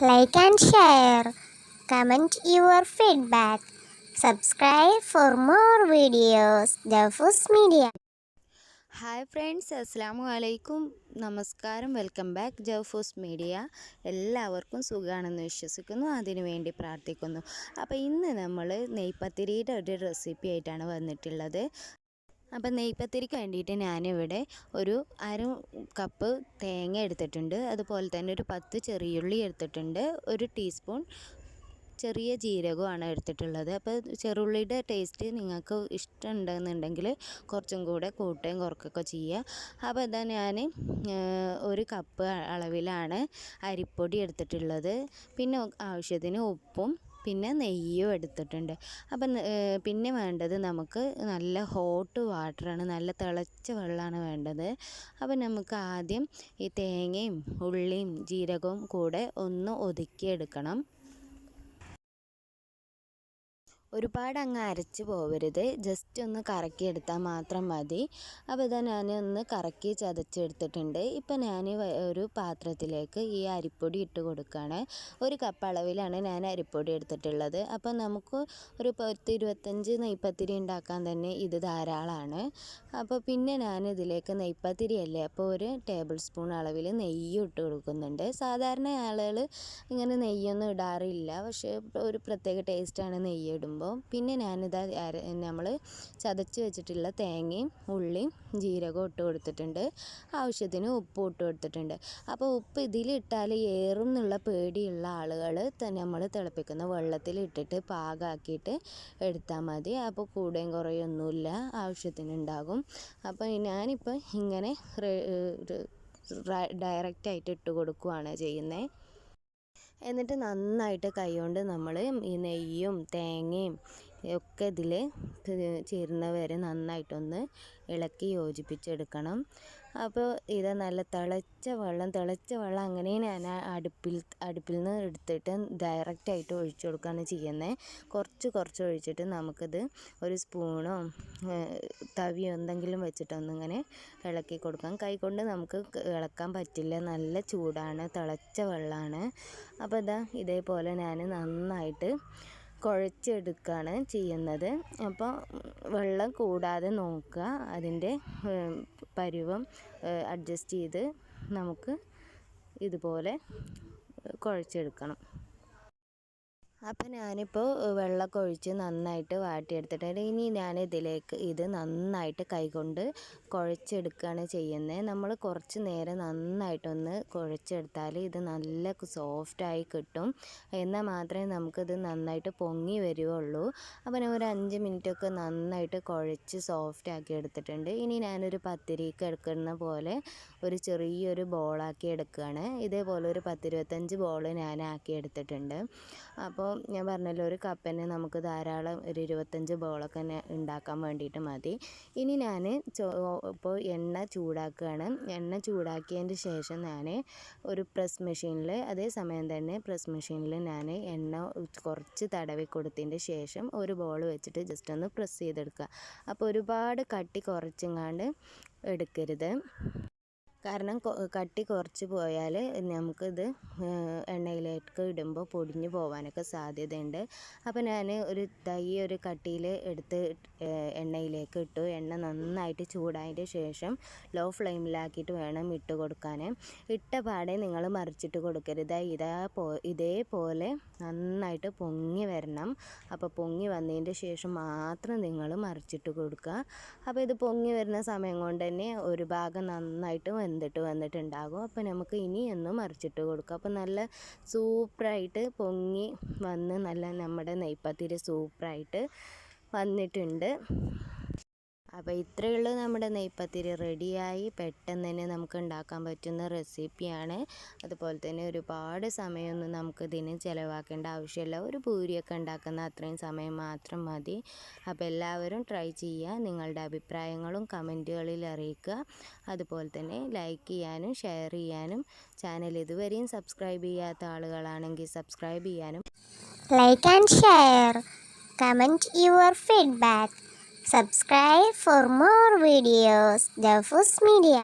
like and share. Comment your feedback. Subscribe for more videos. Jafus Media. Hi friends അസ്സാം വലൈക്കും നമസ്കാരം welcome back ജവ്ഫോസ് media എല്ലാവർക്കും സുഖമാണെന്ന് വിശ്വസിക്കുന്നു അതിനു വേണ്ടി പ്രാർത്ഥിക്കുന്നു അപ്പോൾ ഇന്ന് നമ്മൾ നെയ്പത്തിരിയുടെ ഒരു റെസിപ്പി ആയിട്ടാണ് വന്നിട്ടുള്ളത് അപ്പം നെയ്പത്തിരിക്ക് വേണ്ടിയിട്ട് ഞാനിവിടെ ഒരു അര കപ്പ് തേങ്ങ എടുത്തിട്ടുണ്ട്. അതുപോലെ തന്നെ ഒരു പത്ത് ചെറിയുള്ളി എടുത്തിട്ടുണ്ട്. ഒരു ടീസ്പൂൺ ചെറിയ ജീരകമാണ് എടുത്തിട്ടുള്ളത്. അപ്പോൾ ചെറുള്ളിയുടെ ടേസ്റ്റ് നിങ്ങൾക്ക് ഇഷ്ടമുണ്ടെന്നുണ്ടെങ്കിൽ കുറച്ചും കൂടെ കൂട്ടുകയും കുറക്കുകയൊക്കെ ചെയ്യുക. അപ്പോൾ ഇതാ ഞാൻ ഒരു കപ്പ് അളവിലാണ് അരിപ്പൊടി എടുത്തിട്ടുള്ളത്. പിന്നെ ആവശ്യത്തിന് ഉപ്പും പിന്നെ നെയ്യും എടുത്തിട്ടുണ്ട്. അപ്പം പിന്നെ വേണ്ടത് നമുക്ക് നല്ല ഹോട്ട് വാട്ടറാണ് നല്ല തിളച്ച വെള്ളമാണ് വേണ്ടത്. അപ്പം നമുക്ക് ആദ്യം ഈ തേങ്ങയും ഉള്ളിയും ജീരകവും കൂടെ ഒന്ന് ഒതുക്കിയെടുക്കണം. ഒരുപാട് അങ്ങ് അരച്ച് പോവരുത്. ജസ്റ്റ് ഒന്ന് കറക്കി എടുത്താൽ മാത്രം മതി. അപ്പോൾ ഇതാ ഞാൻ ഒന്ന് കറക്കി ചതച്ചെടുത്തിട്ടുണ്ട്. ഇപ്പം ഞാൻ ഒരു പാത്രത്തിലേക്ക് ഈ അരിപ്പൊടി ഇട്ട് കൊടുക്കുകയാണ്. ഒരു കപ്പ് അളവിലാണ് ഞാൻ അരിപ്പൊടി എടുത്തിട്ടുള്ളത്. അപ്പോൾ നമുക്ക് ഒരു പത്ത് ഇരുപത്തഞ്ച് നെയ്പ്പത്തിരി ഉണ്ടാക്കാൻ തന്നെ ഇത് ധാരാളമാണ്. അപ്പോൾ പിന്നെ ഞാൻ ഇതിലേക്ക് നെയ്പ്പത്തിരി അല്ലേ അപ്പോൾ ഒരു ടേബിൾ സ്പൂൺ അളവിൽ നെയ്യ് ഇട്ട് കൊടുക്കുന്നുണ്ട്. സാധാരണ ആളുകൾ ഇങ്ങനെ നെയ്യൊന്നും ഇടാറില്ല. പക്ഷേ ഒരു പ്രത്യേക ടേസ്റ്റാണ് നെയ്യ് ഇടുമ്പോൾ. വരുമ്പോൾ പിന്നെ ഞാനിത് നമ്മൾ ചതച്ച് വെച്ചിട്ടുള്ള തേങ്ങയും ഉള്ളിയും ജീരകവും ഇട്ട് കൊടുത്തിട്ടുണ്ട്. ആവശ്യത്തിന് ഉപ്പും ഇട്ട് കൊടുത്തിട്ടുണ്ട്. അപ്പോൾ ഉപ്പ് ഇതിലിട്ടാൽ ഏറും എന്നുള്ള പേടിയുള്ള ആളുകൾ നമ്മൾ തിളപ്പിക്കുന്ന വെള്ളത്തിൽ ഇട്ടിട്ട് പാകാക്കിയിട്ട് എടുത്താൽ മതി. അപ്പോൾ കൂടെയും കുറയൊന്നുമില്ല. ആവശ്യത്തിനുണ്ടാകും അപ്പോൾ ഞാനിപ്പോൾ ഇങ്ങനെ ഡയറക്റ്റായിട്ട് ഇട്ട് കൊടുക്കുകയാണ് ചെയ്യുന്നത് എന്നിട്ട് നന്നായിട്ട് കൈകൊണ്ട് നമ്മൾ ഈ നെയ്യും തേങ്ങയും ഒക്കെ ഇതിൽ ചേരുന്ന വരെ നന്നായിട്ടൊന്ന് ഇളക്കി യോജിപ്പിച്ചെടുക്കണം. അപ്പോൾ ഇത് നല്ല തിളച്ച വെള്ളം തിളച്ച വെള്ളം അങ്ങനെ ഞാൻ അടുപ്പിൽ അടുപ്പിൽ നിന്ന് എടുത്തിട്ട് ഡയറക്റ്റായിട്ട് ഒഴിച്ചു കൊടുക്കുകയാണ് ചെയ്യുന്നത് കുറച്ച് കുറച്ച് ഒഴിച്ചിട്ട് നമുക്കിത് ഒരു സ്പൂണോ തവിയോ എന്തെങ്കിലും വെച്ചിട്ടൊന്നിങ്ങനെ ഇളക്കി കൊടുക്കാം. കൈ കൊണ്ട് നമുക്ക് ഇളക്കാൻ പറ്റില്ല. നല്ല ചൂടാണ് തിളച്ച വെള്ളമാണ് അപ്പോൾ ഇതാ ഇതേപോലെ ഞാൻ നന്നായിട്ട് കുഴച്ചെടുക്കുകയാണ് ചെയ്യുന്നത്. അപ്പോൾ വെള്ളം കൂടാതെ നോക്കുക. അതിന്റെ പരുവം അഡ്ജസ്റ്റ് ചെയ്ത് നമുക്ക് ഇതുപോലെ കുഴച്ചെടുക്കണം. അപ്പോൾ ഞാനിപ്പോൾ വെള്ളമൊക്കെ ഒഴിച്ച് നന്നായിട്ട് വാട്ടിയെടുത്തിട്ടുണ്ട് ഇനി ഞാൻ ഇതിലേക്ക് ഇത് നന്നായിട്ട് കൈകൊണ്ട് കുഴച്ചെടുക്കുകയാണ് ചെയ്യുന്നത് നമ്മൾ കുറച്ച് നേരം നന്നായിട്ടൊന്ന് കുഴച്ചെടുത്താൽ ഇത് നല്ല സോഫ്റ്റായി കിട്ടും. എന്നാൽ മാത്രമേ നമുക്കിത് നന്നായിട്ട് പൊങ്ങി വരുവുള്ളൂ. അപ്പം ഞാൻ ഒരു അഞ്ച് മിനിറ്റൊക്കെ നന്നായിട്ട് കുഴച്ച് സോഫ്റ്റ് ആക്കി എടുത്തിട്ടുണ്ട്. ഇനി ഞാനൊരു പത്തിരിക്ക് എടുക്കുന്ന പോലെ ഒരു ചെറിയൊരു ബോളാക്കി എടുക്കുകയാണ് ഇതേപോലെ ഒരു പത്തിരുപത്തഞ്ച് ബോൾ ഞാൻ ആക്കി എടുത്തിട്ടുണ്ട്. അപ്പോൾ ഞാൻ പറഞ്ഞല്ലോ ഒരു കപ്പിന് നമുക്ക് ധാരാളം ഒരു ഇരുപത്തഞ്ച് ബോളൊക്കെ ഉണ്ടാക്കാൻ വേണ്ടിയിട്ട് മതി. ഇനി ഞാൻ ഇപ്പോൾ എണ്ണ ചൂടാക്കുകയാണ് എണ്ണ ചൂടാക്കിയതിന് ശേഷം ഞാൻ ഒരു പ്രസ് മെഷീനിൽ അതേ സമയം തന്നെ പ്രസ് മെഷീനിൽ ഞാൻ എണ്ണ കുറച്ച് തടവി കൊടുത്തതിന്റെ ശേഷം ഒരു ബോൾ വെച്ചിട്ട് ജസ്റ്റ് ഒന്ന് പ്രസ് ചെയ്തെടുക്കുക. അപ്പോൾ ഒരുപാട് കട്ടി കുറച്ചെങ്ങാണ്ട് എടുക്കരുത്. കാരണം കട്ടി കുറച്ച് പോയാൽ നമുക്കിത് എണ്ണയിലേക്ക് ഇടുമ്പോൾ പൊടിഞ്ഞു പോകാനൊക്കെ സാധ്യതയുണ്ട്. അപ്പോൾ ഞാൻ ഒരു തൈ ഒരു കട്ടിയിൽ എടുത്ത് എണ്ണയിലേക്ക് ഇട്ടു. എണ്ണ നന്നായിട്ട് ചൂടായതിന്റെ ശേഷം ലോ ഫ്ലെയിമിലാക്കിയിട്ട് വേണം ഇട്ട് കൊടുക്കാൻ ഇട്ട പാടെ നിങ്ങൾ മറിച്ചിട്ട് കൊടുക്കരുത്. ഇതാ പോ ഇതേപോലെ നന്നായിട്ട് പൊങ്ങി വരണം. അപ്പോൾ പൊങ്ങി വന്നതിന്റെ ശേഷം മാത്രം നിങ്ങൾ മറിച്ചിട്ട് കൊടുക്കുക. അപ്പോൾ ഇത് പൊങ്ങി വരുന്ന സമയം കൊണ്ട് തന്നെ ഒരു ഭാഗം നന്നായിട്ട് വെന്തിട്ട് വന്നിട്ടുണ്ടാകും അപ്പോൾ നമുക്ക് ഇനി ഒന്ന് മറിച്ചിട്ട് കൊടുക്കാം. അപ്പോൾ നല്ല സൂപ്പറായിട്ട് പൊങ്ങി വന്ന് നല്ല നമ്മുടെ നെയ്പ്പത്തിരി സൂപ്പറായിട്ട് വന്നിട്ടുണ്ട്. അപ്പോൾ ഇത്രയേ ഉള്ളൂ നമ്മുടെ നെയ്പ്പത്തിരി റെഡിയായി. പെട്ടെന്ന് തന്നെ നമുക്ക് ഉണ്ടാക്കാൻ പറ്റുന്ന റെസിപ്പിയാണ്. അതുപോലെ തന്നെ ഒരുപാട് സമയമൊന്നും നമുക്ക് ഇതിന് ചിലവാക്കേണ്ട ആവശ്യമില്ല. ഒരു പൂരിയൊക്കെ ഉണ്ടാക്കുന്ന അത്രയും സമയം മാത്രം മതി. അപ്പോൾ എല്ലാവരും ട്രൈ ചെയ്യുക. നിങ്ങളുടെ അഭിപ്രായങ്ങളും കമന്റുകളിൽ അറിയിക്കുക. അതുപോലെ തന്നെ ലൈക്ക് ചെയ്യാനും ഷെയർ ചെയ്യാനും ചാനൽ ഇതുവരെയും സബ്സ്ക്രൈബ് ചെയ്യാത്ത ആളുകളാണെങ്കിൽ സബ്സ്ക്രൈബ് ചെയ്യാനും like and share. Comment your feedback. Subscribe for more videos. The Media.